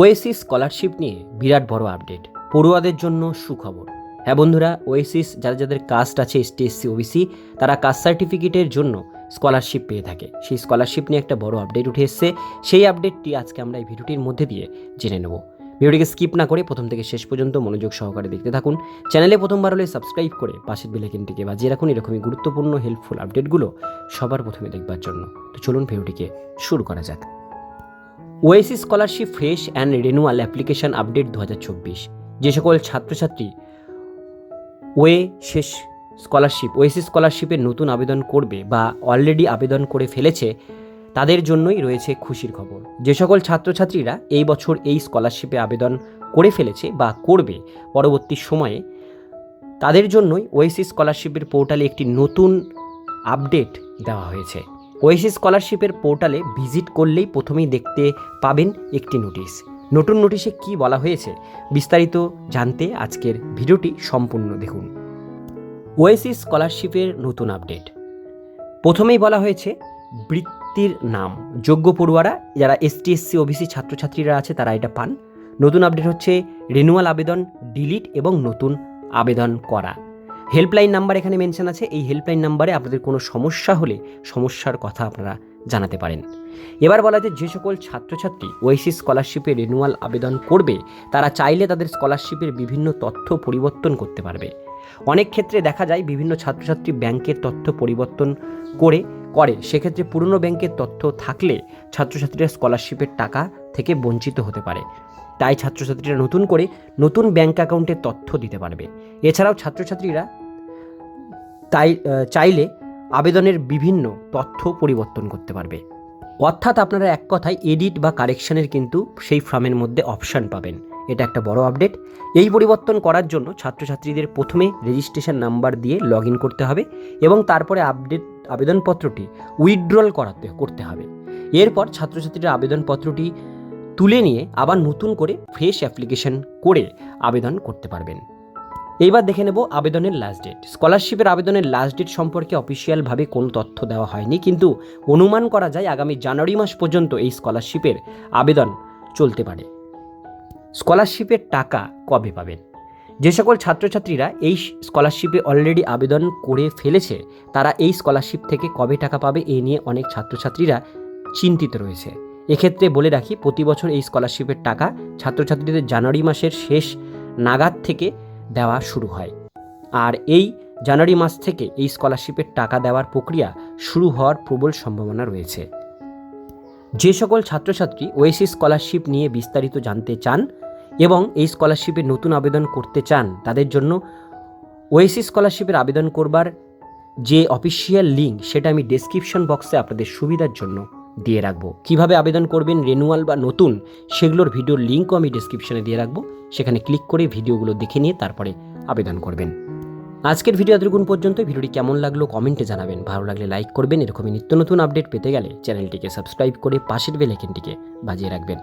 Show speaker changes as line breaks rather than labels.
Oasis scholarship নিয়ে বিরাট বড় update. পড়ুয়াদের জন্য সুখবর। হ্যাঁ বন্ধুরা ওএসিস যারা যাদের কাস্ট আছে এসটি এসসি ওবিসি তারা কাস্ট সার্টিফিকেটের জন্য স্কলারশিপ পেয়ে থাকে। সেই স্কলারশিপ নিয়ে একটা বড় আপডেট উঠে এসছে। সেই আপডেটটি আজকে আমরা এই ভিডিওটির মধ্যে দিয়ে জেনে নেব। ভিডিওটিকে স্কিপ না করে প্রথম থেকে শেষ পর্যন্ত মনোযোগ সহকারে দেখতে থাকুন। চ্যানেলে প্রথমবার হলে সাবস্ক্রাইব করে পাশের বেলাইকেনটিকে বাজিয়ে রাখুন। এরকমই গুরুত্বপূর্ণ হেল্পফুল আপডেটগুলো সবার প্রথমে দেখবার জন্য। তো চলুন ভিডিওটিকে শুরু করা যাক। OASIS scholarship fresh and renewal application update দু হাজার চব্বিশ। যে সকল ছাত্রছাত্রী ওয়ে শেষ স্কলারশিপ ওএসি স্কলারশিপের নতুন আবেদন করবে বা অলরেডি আবেদন করে ফেলেছে, তাদের জন্যই রয়েছে খুশির খবর। যে সকল ছাত্রছাত্রীরা এই বছর এই স্কলারশিপে আবেদন করে ফেলেছে বা করবে পরবর্তী সময়ে, তাদের জন্যই ওএসি স্কলারশিপের পোর্টালে একটি নতুন আপডেট দেওয়া হয়েছে। ওএসি স্কলারশিপের পোর্টালে ভিজিট করলেই প্রথমেই দেখতে পাবেন একটি নোটিশ। নতুন নোটিশে কি বলা হয়েছে বিস্তারিত জানতে আজকের ভিডিওটি সম্পূর্ণ দেখুন। ওয়েসি স্কলারশিপের নতুন আপডেট। প্রথমেই বলা হয়েছে, বৃত্তির নাম। যোগ্য পড়ুয়ারা, যারা এসটি, এসসি, ওবিসি ছাত্রছাত্রীরা আছে, তারা এটা পান। নতুন আপডেট হচ্ছে রিনুয়াল আবেদন ডিলিট এবং নতুন আবেদন করা। হেল্পলাইন নাম্বার এখানে মেনশন আছে। এই হেল্পলাইন নাম্বারে আপনাদের কোনো সমস্যা হলে সমস্যার কথা আপনারা জানাতে পারেন। এবার বলা যায়, যে সকল ছাত্রছাত্রী ওয়েসি স্কলারশিপে রিনুয়াল আবেদন করবে, তারা চাইলে তাদের স্কলারশিপের বিভিন্ন তথ্য পরিবর্তন করতে পারবে। অনেক ক্ষেত্রে দেখা যায়, বিভিন্ন ছাত্রছাত্রী ব্যাংকের তথ্য পরিবর্তন করে করে। সেক্ষেত্রে পুরনো ব্যাংকের তথ্য থাকলে ছাত্রছাত্রীরা স্কলারশিপের টাকা থেকে বঞ্চিত হতে পারে। তাই ছাত্রছাত্রীরা নতুন করে নতুন ব্যাঙ্ক অ্যাকাউন্টের তথ্য দিতে পারবে। এছাড়াও ছাত্রছাত্রীরা তাই চাইলে আবেদনের বিভিন্ন তথ্য পরিবর্তন করতে পারবে। অর্থাৎ আপনারা এক কথায় এডিট বা কারেকশানের কিন্তু সেই ফর্মের মধ্যে অপশান পাবেন। এটা একটা বড় আপডেট। এই পরিবর্তন করার জন্য ছাত্রছাত্রীদের প্রথমে রেজিস্ট্রেশন নাম্বার দিয়ে লগ করতে হবে এবং তারপরে আপডেট, আবেদনপত্রটি উইথড্রল করাতে, করতে হবে। এরপর ছাত্রছাত্রীরা আবেদনপত্রটি তুলে নিয়ে আবার নতুন করে ফ্রেশ অ্যাপ্লিকেশন করে আবেদন করতে পারবেন। এইবার দেখে নেব আবেদনের লাস্ট ডেট স্কলারশিপের আবেদনের লাস্ট ডেট সম্পর্কে অফিসিয়ালভাবে কোনো তথ্য দেওয়া হয়নি, কিন্তু অনুমান করা যায় আগামী জানুয়ারি মাস পর্যন্ত এই স্কলারশিপের আবেদন চলতে পারে। স্কলারশিপের টাকা কবে পাবেন? যে সকল ছাত্রছাত্রীরা এই স্কলারশিপে অলরেডি আবেদন করে ফেলেছে, তারা এই স্কলারশিপ থেকে কবে টাকা পাবে এই নিয়ে অনেক ছাত্রছাত্রীরা চিন্তিত রয়েছে। এক্ষেত্রে বলে রাখি, প্রতি বছর এই স্কলারশিপের টাকা ছাত্রছাত্রীদের জানুয়ারি মাসের শেষ নাগাদ থেকে দেওয়া শুরু হয়। আর এই জানুয়ারি মাস থেকে এই স্কলারশিপের টাকা দেওয়ার প্রক্রিয়া শুরু হওয়ার প্রবল সম্ভাবনা রয়েছে। যে সকল ছাত্রছাত্রী ওয়েসি স্কলারশিপ নিয়ে বিস্তারিত জানতে চান এবং এই স্কলারশিপে নতুন আবেদন করতে চান, তাদের জন্য ওয়েসি স্কলারশিপের আবেদন করবার যে অফিসিয়াল লিঙ্ক সেটা আমি ডেসক্রিপশন বক্সে আপনাদের সুবিধার জন্য দিয়ে রাখব। কীভাবে আবেদন করবেন রেনুয়াল বা নতুন, সেগুলোর ভিডিওর লিঙ্কও আমি ডিসক্রিপশনে দিয়ে রাখব। সেখানে ক্লিক করে ভিডিওগুলো দেখে নিয়ে তারপরে আবেদন করবেন। আজকের ভিডিও এতটুকুন পর্যন্ত। ভিডিওটি কেমন লাগল কমেন্টে জানাবেন। ভালো লাগলে লাইক করবেন। এরকমই নিত্য নতুন আপডেট পেতে গেলে চ্যানেলটিকে সাবস্ক্রাইব করে পাশের বেল আইকনটিকে বাজিয়ে রাখবেন।